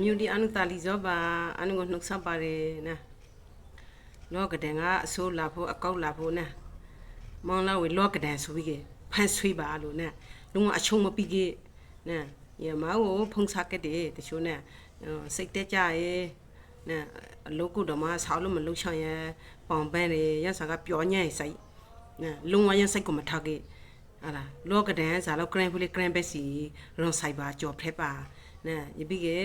မြူဒီအနုတာလီဇောပါအနုကိုနှုတ်ဆက်ပါတယ်နာလောကတဲ့ကအဆိုးလာဖို့အကောက်လာဖို့နာမောင်လာဝေလောကတဲ့ဆိုပြီးကဖန်ဆွေးပါလို့နာလုံအချုံမပြီးကနာရမောင်ကိုဖုန်စားခဲ့တယ်တချို့နာစိတ်တက်ကြရဲ့နာအလုတ်ကတော့မဆောက်လို့မလုချောင်ရပေါင်ပန်းတယ်ရဆာကပြောညံ့စိုက်နာလုံဝရစိတ်ကိုမထားခဲ့ဟာလားလောကတဲ့ဇာလောက်ဂရန်ဖူလီဂရန်ဘက်စီရွန်ဆိုင်ပါကြော်ဖက်ပါနာယပိကေ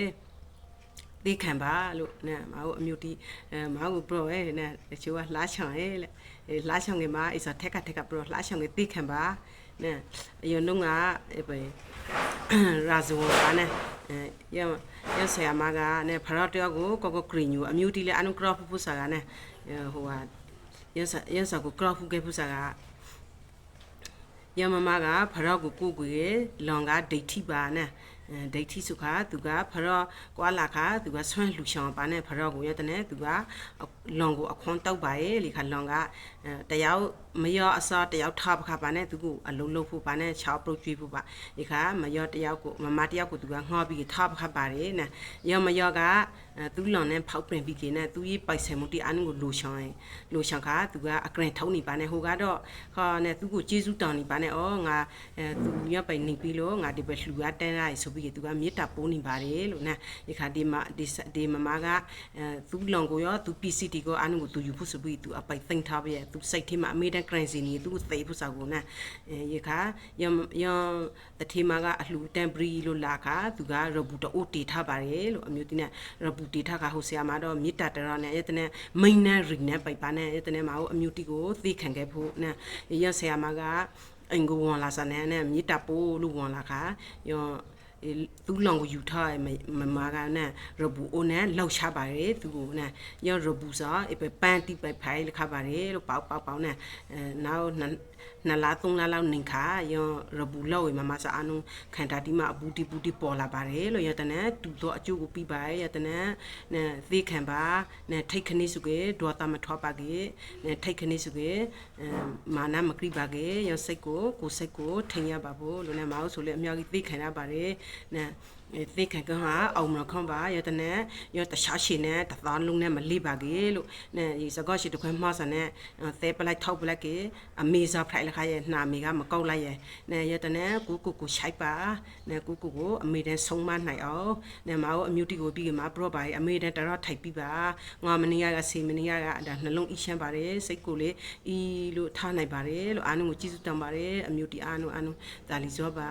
သိခံပါလို့နဲ့မအောင်အမျိုးတီအဲမအောင်ဘရောရဲ့နဲ့တချို့ကလှချောင်ရဲ့လက်လှချောင်ငယ်မှာအစထက်ကထက်ကဘရောလှချောင်ငယ်သိခံပါနဲ့အရင်တော့ကပဲရာဇဝပါနဲ့အဲရရဆရာမကနဲ့ဖရော့တယောက်ကိုကောကောဂရီညူအမျိုးတီလဲအနုကရောဖူဖူစာကနဲ့ဟိုဟာရဆရဆကိုကရောဖူကေဖူစာကယမမကဖရော့ကိုကိုကိုရဲ့လွန်ကဒိဋ္ဌိပါနဲ့ ဒိဋ္ဌိစုခါသူကဖရော့ကွာလာခါသူကဆွမ်းလှူရှောင်းပါနဲ့ဖရော့ကိုရတဲ့သူကလွန်ကိုအခွန်တောက်ပါရဲ့လေခါလွန်ကတယောက်မရောအစောတယောက်ထားပခါပါနဲ့သူကိုအလုံးလုံးဖို့ပါနဲ့ချောက်ပရိုကျွေးဖို့ပါဒီခါမရောတယောက်ကိုမမတယောက်ကိုသူကငှောပြီးထားပခါပါတယ်နဲ့ရောမရောကသူလွန်နဲ့ဖောက်ပင်ပြီးကိနဲ့သူရေးပိုက်ဆိုင်မှုတီအနုကိုလိုရှောင်းရင်လိုရှောင်းခါသူကအကရင်ထုံးနေပါနဲ့ဟိုကတော့ခါနဲ့သူကိုကျေးဇူးတောင်းနေပါနဲ့ဩငါအဲသူရပိုင်နေပြီးလို့ငါဒီပဲလှူရတန်းရဆိုပြီးသူကမေတ္တာပိုးနေပါတယ်လို့နော်ဒီခါဒီမှာဒီဒီမမကအဲသူလွန်ကိုရောသူ PCT ကိုအနုကိုသူယူဖို့ဆိုပြီးသူအပိုက်သိမ့်ထားပြရဲ့သူစိတ်ထဲမှာအမေတန် currency နေသူသိဖို့ဆိုကိုနော်အဲရခါယယတထေမာကအလှူတန်ဘရီလို့လာခါသူကရဘူတိုတီထားပါတယ်လို့အမျိုးတိနဲ့ရဘူတီထားခါဟိုဆရာမတော့မေတ္တာတရနဲ့အဲ့တနဲ့မိန်နဲ့ရီနဲ့ပိုက်ပါနဲ့အဲ့တနဲ့မအောင်အမျိုးတိကိုသိခံခဲ့ဖို့နော်ရဆရာမကအင်ကိုဝန်လာစနဲ့နဲ့မြေတာပိုးလို့ဝန်လာခါယော သူ့လောင်ကိုယူထားမမကနဲ့ရဘူအိုနဲ့လောက်ချပါတယ်သူကိုနဲ့ရောရဘူစာအပပန်တိပဖိုင်လခပါတယ်လို့ပေါပေါပေါနဲ့အဲနောက်နလာသုံးလာလောက်နေခါရောရဘူလောက်ဝေမမစာအနုခန္ဓာတိမအပူတိပူတိပေါ်လာပါတယ်လို့ရတဲ့နဲ့တူတော့အကျိုးကိုပြီးပါရတဲ့နဲ့နဲ့သေခံပါနဲ့ထိတ်ခနိစုကေဒေါ်တာမထောပါကေနဲ့ထိတ်ခနိစုကေမာနမကရိပါကေရောစိတ်ကိုကိုစိတ်ကိုထိန်ရပါဖို့လို့နဲ့မအောင်ဆိုလေအမြောက်ကြီးသေခံရပါတယ်နဲ့သိခံကဟာအောင်မခွန်ပါရတဲ့နဲ့ရတခြားရှင်နဲ့တသားလုံးနဲ့မလိပါကေလို့နဲ့ဒီစကော့ရှိတခွဲမှားစနဲ့သဲပလိုက်ထောက်ပလိုက်ကေအမေစာဖိုင်လခရဲ့နှာမေကမကောက်လိုက်ရဲ့နဲ့ရတဲ့နဲ့ကိုကိုကိုရှိုက်ပါနဲ့ကိုကိုကိုအမေတန်းဆုံးမနိုင်အောင်နဲ့မအောင်အမျိုးတီကိုပြီးကမှာပရော့ပါအမေတန်းတရထိုက်ပြီးပါငါမနီယာကစီမနီယာကဒါနှလုံးအီးရှမ်းပါတယ်စိတ်ကိုလေအီလို့ထားနိုင်ပါတယ်လို့အားလုံးကိုကြည့်စုတံပါတယ်အမျိုးတီအားလုံးအားလုံးဒါလီဇောပါ